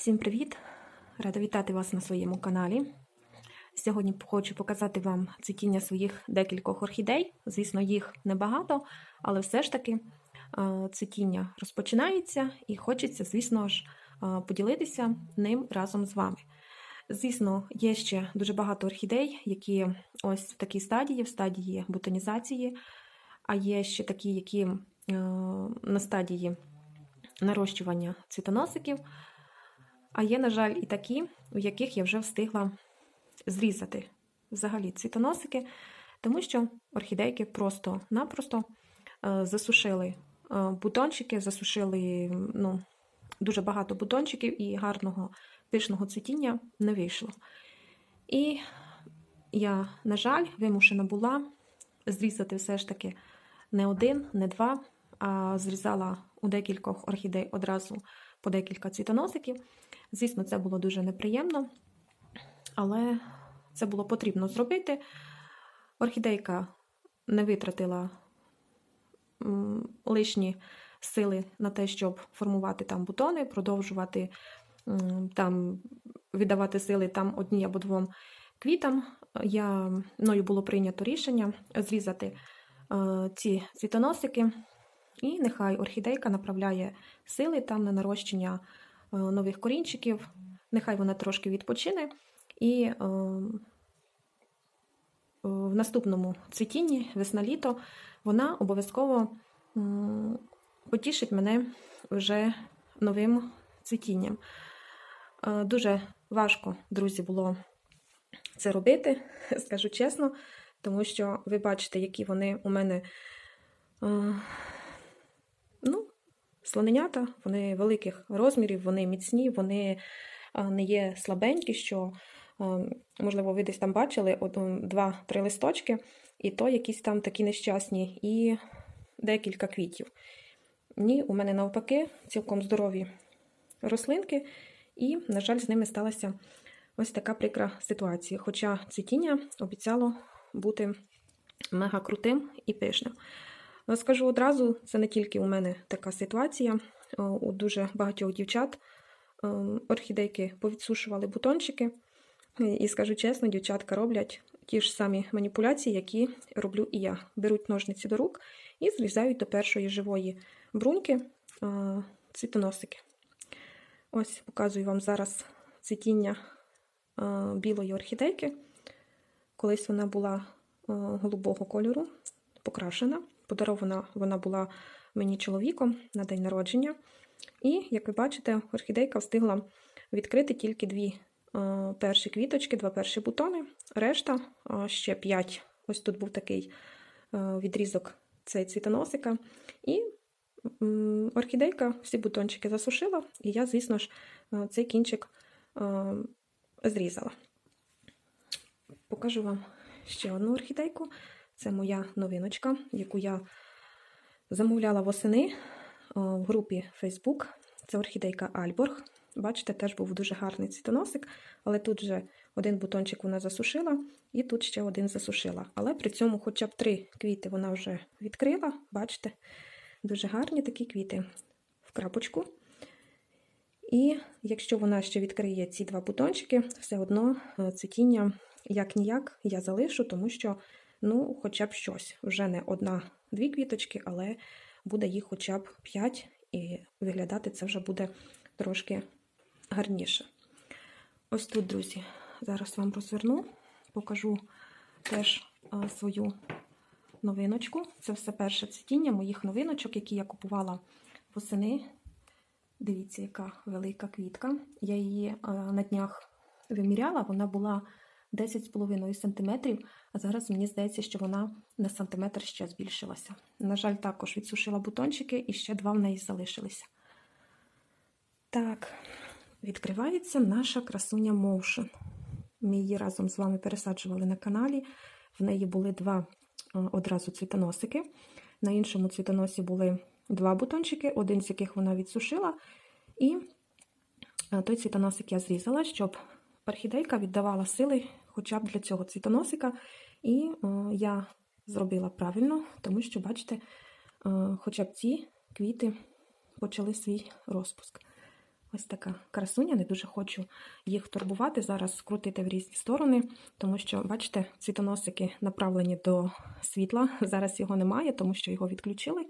Всім привіт! Рада вітати вас на своєму каналі. Сьогодні хочу показати вам цвітіння своїх декількох орхідей. Звісно, їх небагато, але все ж таки цвітіння розпочинається і хочеться, звісно ж, поділитися ним разом з вами. Звісно, є ще дуже багато орхідей, які ось в такій стадії, в стадії бутонізації, а є ще такі, які на стадії нарощування цвітоносиків. А є, на жаль, і такі, у яких я вже встигла зрізати взагалі цвітоносики, тому що орхідейки просто-напросто е, засушили е, бутончики, засушили ну, дуже багато бутончиків і гарного пишного цвітіння не вийшло. І я, на жаль, вимушена була зрізати все ж таки не один, не два, а зрізала у декількох орхідей одразу по декілька цвітоносиків. Звісно, це було дуже неприємно, але це було потрібно зробити. Орхідейка не витратила лишні сили на те, щоб формувати там бутони, продовжувати там віддавати сили там одній або двом квітам. Я, мною було прийнято рішення зрізати е, ці цвітоносики, і нехай орхідейка направляє сили там на нарощення нових корінчиків, нехай вона трошки відпочине, і е, в наступному цвітінні, весна-літо, вона обов'язково потішить мене вже новим цвітінням. Е, Дуже важко, друзі, було це робити, скажу чесно, тому що ви бачите, які вони у мене. Слоненята, вони великих розмірів, вони міцні, вони не є слабенькі, що, можливо, ви десь там бачили два-три листочки, і то якісь там такі нещасні, і декілька квітів. Ні, у мене навпаки цілком здорові рослинки, і, на жаль, з ними сталася ось така прикра ситуація. Хоча цвітіння обіцяло бути мега крутим і пишним. Ну, Скажу одразу, це не тільки у мене така ситуація. У дуже багатьох дівчат орхідейки повідсушували бутончики. І скажу чесно, дівчатка роблять ті ж самі маніпуляції, які роблю і я. Беруть ножниці до рук і зрізають до першої живої бруньки цвітоносики. Ось показую вам зараз цвітіння білої орхідейки. Колись вона була голубого кольору, покрашена. Подарована вона була мені чоловіком на день народження. І, як ви бачите, орхідейка встигла відкрити тільки дві е, перші квіточки, два перші бутони. Решта е, ще п'ять. Ось тут був такий е, відрізок цей цвітоносика. І орхідейка всі бутончики засушила, і я, звісно ж, цей кінчик зрізала. Покажу вам ще одну орхідейку. Це моя новиночка, яку я замовляла восени в групі Facebook. Це орхідейка Альборг. Бачите, теж був дуже гарний цвітоносик, але тут вже один бутончик вона засушила, і тут ще один засушила. Але при цьому хоча б три квіти вона вже відкрила. Бачите, дуже гарні такі квіти в крапочку. І якщо вона ще відкриє ці два бутончики, все одно цвітіння як-ніяк я залишу, тому що ну, хоча б щось. Вже не одна-дві квіточки, але буде їх хоча б п'ять, і виглядати це вже буде трошки гарніше. Ось тут, друзі, зараз вам розверну, покажу теж свою новиночку. Це все перше цвітіння моїх новиночок, які я купувала восени. Дивіться, яка велика квітка. Я її на днях виміряла, вона була 10,5 см, а зараз мені здається, що вона на сантиметр ще збільшилася. На жаль, також відсушила бутончики і ще два в неї залишилися. Так, відкривається наша красуня Motion. Ми її разом з вами пересаджували на каналі. В неї були два одразу цвітоносики. На іншому цвітоносі були два бутончики, один з яких вона відсушила. І той цвітоносик я зрізала, щоб орхідейка віддавала сили хоча б для цього цвітоносика. І о, я зробила правильно, тому що, бачите, о, хоча б ці квіти почали свій розпуск. Ось така красуня, не дуже хочу їх турбувати, зараз скрутити в різні сторони, тому що, бачите, цвітоносики направлені до світла. Зараз його немає, тому що його відключили.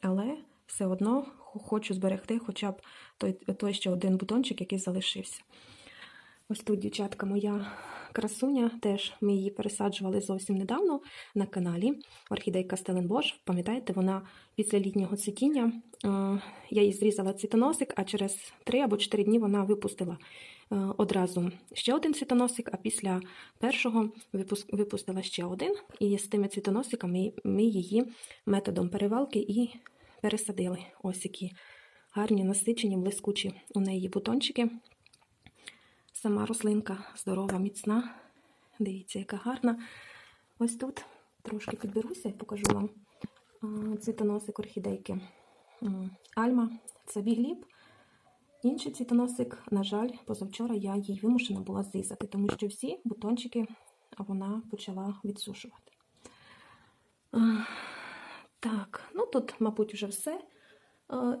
Але все одно хочу зберегти хоча б той, той ще один бутончик, який залишився. Ось тут, дівчатка, моя красуня, теж ми її пересаджували зовсім недавно на каналі. Орхідейка Стеленбош. Пам'ятаєте, вона після літнього цвітіння. е, Я їй зрізала цвітоносик, а через 3 або 4 дні вона випустила е, одразу ще один цвітоносик, а після першого випустила ще один. І з тими цвітоносиками ми її методом перевалки і пересадили. Ось які гарні, насичені, блискучі у неї бутончики. Сама рослинка здорова, міцна. Дивіться, яка гарна. Ось тут трошки підберуся і покажу вам цвітоносик орхідейки Альма. Це бігліб. Інший цвітоносик, на жаль, позавчора я їй вимушена була зрізати, тому що всі бутончики вона почала відсушувати. Так, ну тут, мабуть, вже все.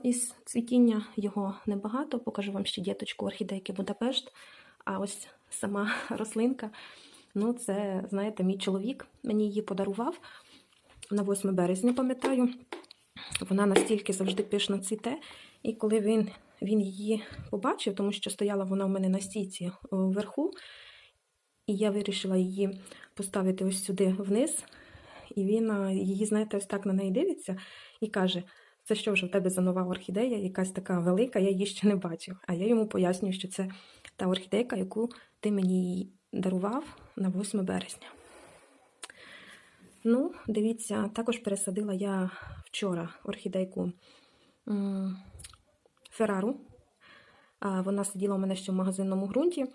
Із цвітіння його небагато. Покажу вам ще діточку орхідейки Будапешт. А ось сама рослинка. Ну, це, знаєте, мій чоловік мені її подарував на 8 березня, пам'ятаю. Вона настільки завжди пишно цвіте. І коли він, він її побачив, тому що стояла вона в мене на стійці вверху, і я вирішила її поставити ось сюди вниз. І він її, знаєте, ось так на неї дивиться і каже: це що вже в тебе за нова орхідея, якась така велика, я її ще не бачив. А я йому пояснюю, що це та орхідейка, яку ти мені дарував на 8 березня. Ну, дивіться, також пересадила я вчора орхідейку Феррару. Вона сиділа у мене ще в магазинному ґрунті.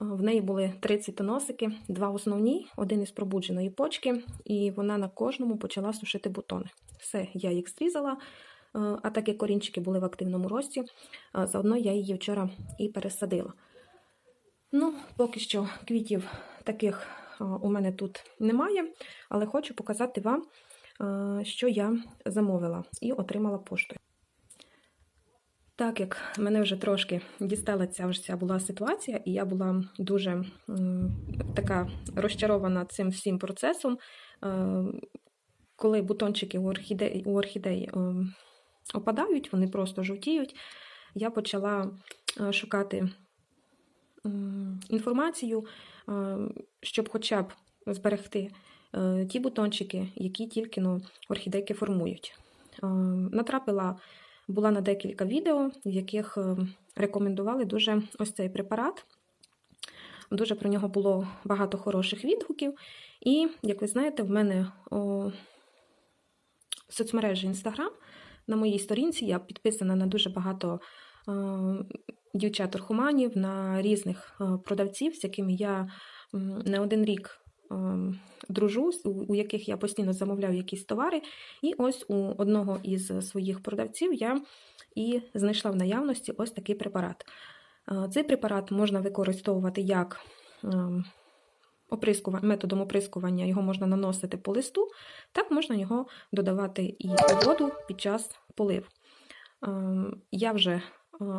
В неї були три цвітоносики, два основні, один із пробудженої почки, і вона на кожному почала сушити бутони. Все, я їх зрізала, е, а так як корінчики були в активному рості, е, заодно я її вчора і пересадила. Ну, поки що квітів таких е, у мене тут немає, але хочу показати вам, е, що я замовила і отримала поштою. Так як мене вже трошки дістала ця вже ця була ситуація, і я була дуже така розчарована цим всім процесом, е, коли бутончики у орхідеї, у орхідеї е, опадають, вони просто жовтіють, я почала е, шукати інформацію, е, щоб хоча б зберегти е, ті бутончики, які тільки ну, орхідейки формують. Натрапила була на декілька відео, в яких рекомендували дуже ось цей препарат. Дуже про нього було багато хороших відгуків. І, як ви знаєте, в мене о, в соцмережі Instagram на моїй сторінці я підписана на дуже багато е, дівчат-орхуманів, на різних е, продавців, з якими я не один рік е, дружу, у, яких я постійно замовляю якісь товари. І ось у одного із своїх продавців я і знайшла в наявності ось такий препарат. Цей препарат можна використовувати як ем, оприскува- методом оприскування, його можна наносити по листу, так можна його додавати і у воду під час полив. Ем, Я вже е,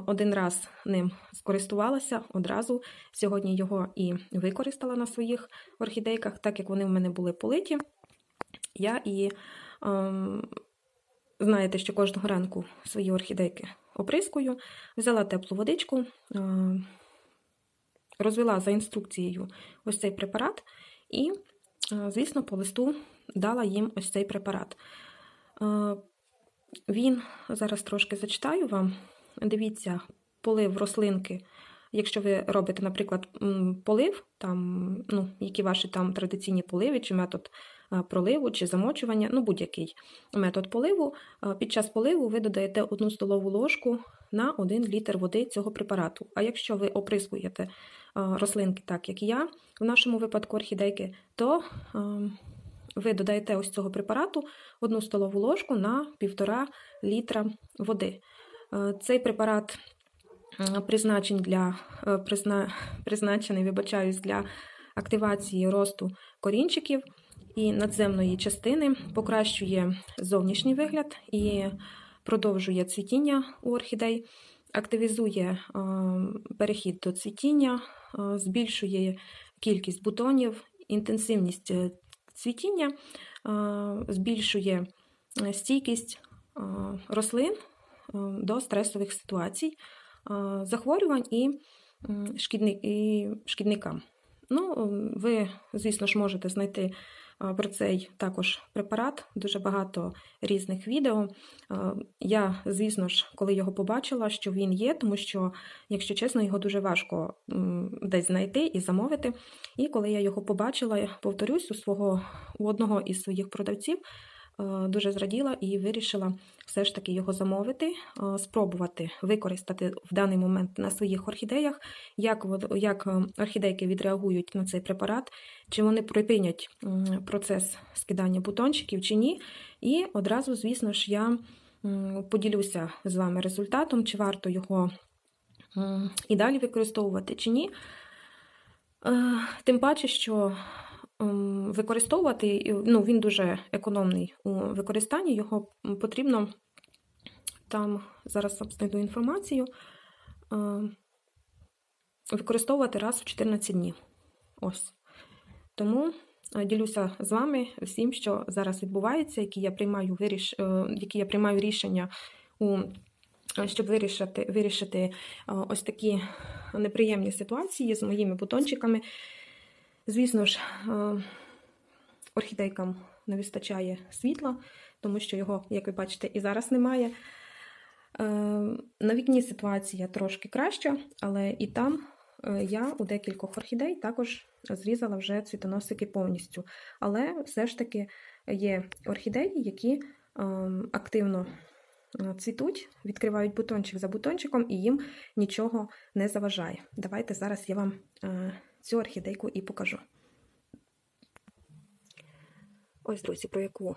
один раз ним скористувалася одразу. Сьогодні його і використала на своїх орхідейках, так як вони в мене були политі. Я і ем, знаєте, що кожного ранку свої орхідейки оприскую, взяла теплу водичку, е, розвела за інструкцією ось цей препарат, і, е, звісно, по листу дала їм ось цей препарат. Е, Він зараз трошки зачитаю вам. Дивіться, полив рослинки. Якщо ви робите, наприклад, полив, там, ну, які ваші там традиційні поливи, чи метод е, проливу, чи замочування, ну будь-який метод поливу, під час поливу ви додаєте одну столову ложку на 1 літр води цього препарату. А якщо ви оприскуєте рослинки так, як я, в нашому випадку орхідейки, то е, ви додаєте ось цього препарату одну столову ложку на 1,5 літра води. Е, Цей препарат е, призначений для е, призна, призначений, вибачаюсь, для активації росту корінчиків і надземної частини, покращує зовнішній вигляд і продовжує цвітіння у орхідей. Активізує е, перехід до цвітіння, е, збільшує кількість бутонів, інтенсивність е, цвітіння, збільшує стійкість рослин до стресових ситуацій, захворювань і, шкідникам. Ну, ви, звісно ж, можете знайти про цей також препарат, дуже багато різних відео. Я, звісно ж, коли його побачила, що він є, тому що, якщо чесно, його дуже важко десь знайти і замовити. І коли я його побачила, повторюсь, у свого у одного із своїх продавців дуже зраділа і вирішила все ж таки його замовити, е, спробувати використати в даний момент на своїх орхідеях, як, як е, орхідейки відреагують на цей препарат, чи вони припинять процес скидання бутончиків чи ні. І одразу, звісно ж, я поділюся з вами результатом, чи варто його і далі використовувати, чи ні. Е, Тим паче, що використовувати, ну, він дуже економний у використанні, його потрібно там, зараз знайду інформацію, е, використовувати раз в 14 днів. Ось. Тому е, ділюся з вами всім, що зараз відбувається, які я приймаю, виріш... е, які я приймаю рішення у е, щоб вирішити, вирішити ось такі неприємні ситуації з моїми бутончиками. Звісно ж, е, орхідейкам не вистачає світла, тому що його, як ви бачите, і зараз немає. Е, На вікні ситуація трошки краща, але і там е, я у декількох орхідей також зрізала вже цвітоносики повністю. Але все ж таки є орхідеї, які активно цвітуть, відкривають бутончик за бутончиком, і їм нічого не заважає. Давайте зараз я вам цю орхідейку і покажу. Ось, друзі, про яку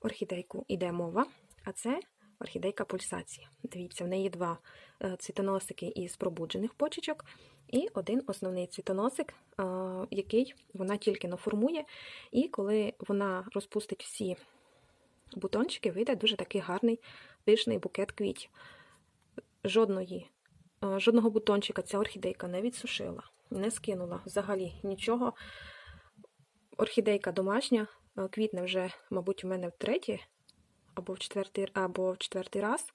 орхідейку йде мова, а це орхідейка пульсації. Дивіться, в неї два е, цвітоносики із пробуджених почечок, і один основний цвітоносик, е, який вона тільки наформує. І коли вона розпустить всі бутончики, вийде дуже такий гарний пишний букет квітів. Жодної, е, жодного бутончика ця орхідейка не відсушила, не скинула взагалі нічого. Орхідейка домашня, е, квітне вже, мабуть, у мене втретє, або в четвертий, або в четвертий раз.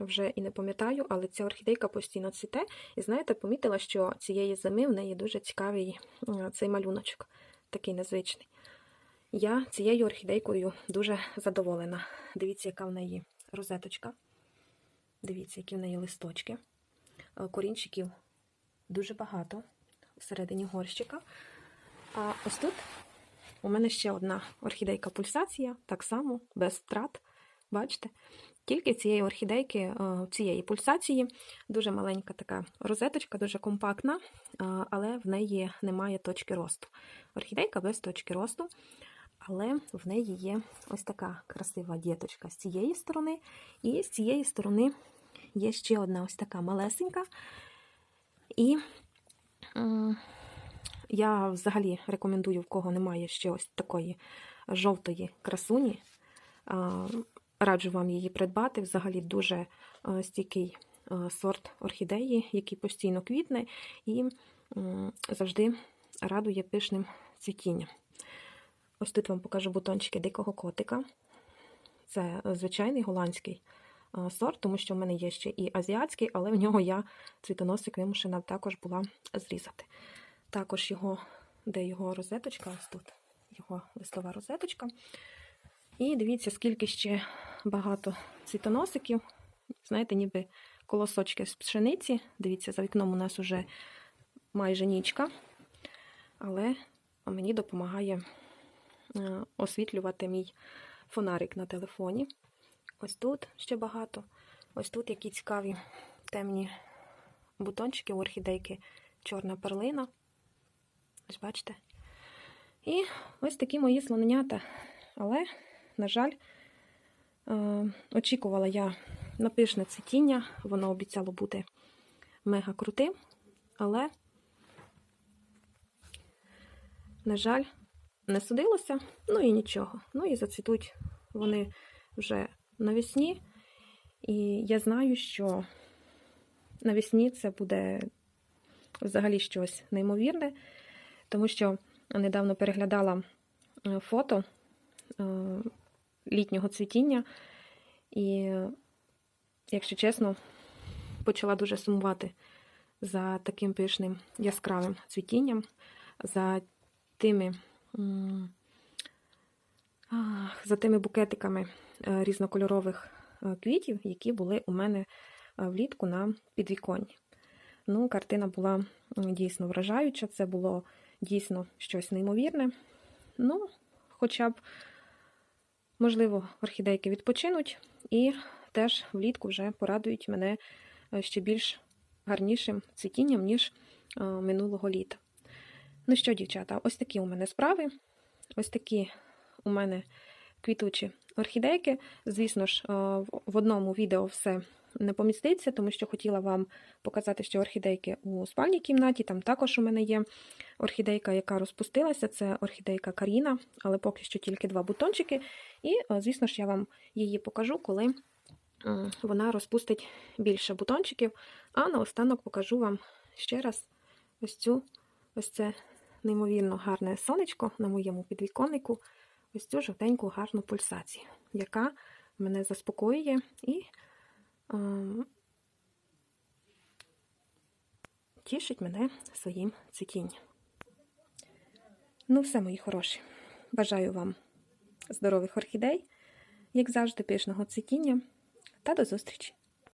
Вже і не пам'ятаю, але ця орхідейка постійно цвіте. І знаєте, помітила, що цієї зими в неї дуже цікавий е, цей малюночок, такий незвичний. Я цією орхідейкою дуже задоволена. Дивіться, яка в неї розеточка. Дивіться, які в неї листочки. Е, Корінчиків дуже багато всередині горщика. А ось тут у мене ще одна орхідейка пульсація, так само, без втрат. Бачите? Тільки цієї орхідейки, е, цієї пульсації дуже маленька така розеточка, дуже компактна, е, але в неї немає точки росту. Орхідейка без точки росту, але в неї є ось така красива діточка з цієї сторони, і з цієї сторони є ще одна ось така малесенька. І я взагалі рекомендую, в кого немає ще ось такої жовтої красуні. Раджу вам її придбати. Взагалі дуже е, стійкий е, сорт орхідеї, який постійно квітне і завжди радує пишним цвітінням. Ось тут вам покажу бутончики дикого котика. Це е, звичайний голландський е, сорт, тому що в мене є ще і азіатський, але в нього я цвітоносик вимушена також була зрізати. Також його, де його розеточка, ось тут його листова розеточка. І дивіться, скільки ще багато цвітоносиків. Знаєте, ніби колосочки з пшениці. Дивіться, за вікном у нас уже майже нічка. Але мені допомагає е, освітлювати мій фонарик на телефоні. Ось тут ще багато. Ось тут які цікаві темні бутончики, орхідейки, чорна перлина. Ось бачите? І ось такі мої слоненята. Але, на жаль, е, очікувала я на пишне цвітіння, воно обіцяло бути мега крутим, але, на жаль, не судилося, ну і нічого. Ну і зацвітуть вони вже навесні. І я знаю, що навесні це буде взагалі щось неймовірне, тому що недавно переглядала е, фото е, літнього цвітіння, і, якщо чесно, почала дуже сумувати за таким пишним яскравим цвітінням, за тими, за тими букетиками е, різнокольорових е, квітів, які були у мене е, влітку на підвіконні. Ну, картина була дійсно вражаюча, це було дійсно щось неймовірне. Ну, хоча б, можливо, орхідейки відпочинуть і теж влітку вже порадують мене ще більш гарнішим цвітінням, ніж минулого літа. Ну що, дівчата, ось такі у мене справи. Ось такі у мене квітучі орхідейки. Звісно ж, е, в- одному відео все не поміститься, тому що хотіла вам показати, що орхідейки у спальній кімнаті. Там також у мене є орхідейка, яка розпустилася. Це орхідейка Каріна, але поки що тільки два бутончики. І, е, звісно ж, я вам її покажу, коли вона розпустить більше бутончиків. А наостанок покажу вам ще раз ось цю ось це неймовірно гарне сонечко на моєму підвіконнику, ось цю жовтеньку гарну пульсацію, яка мене заспокоює і тішить мене своїм цвітінням. Ну, все, мої хороші. Бажаю вам здорових орхідей, як завжди, пишного цвітіння, та до зустрічі!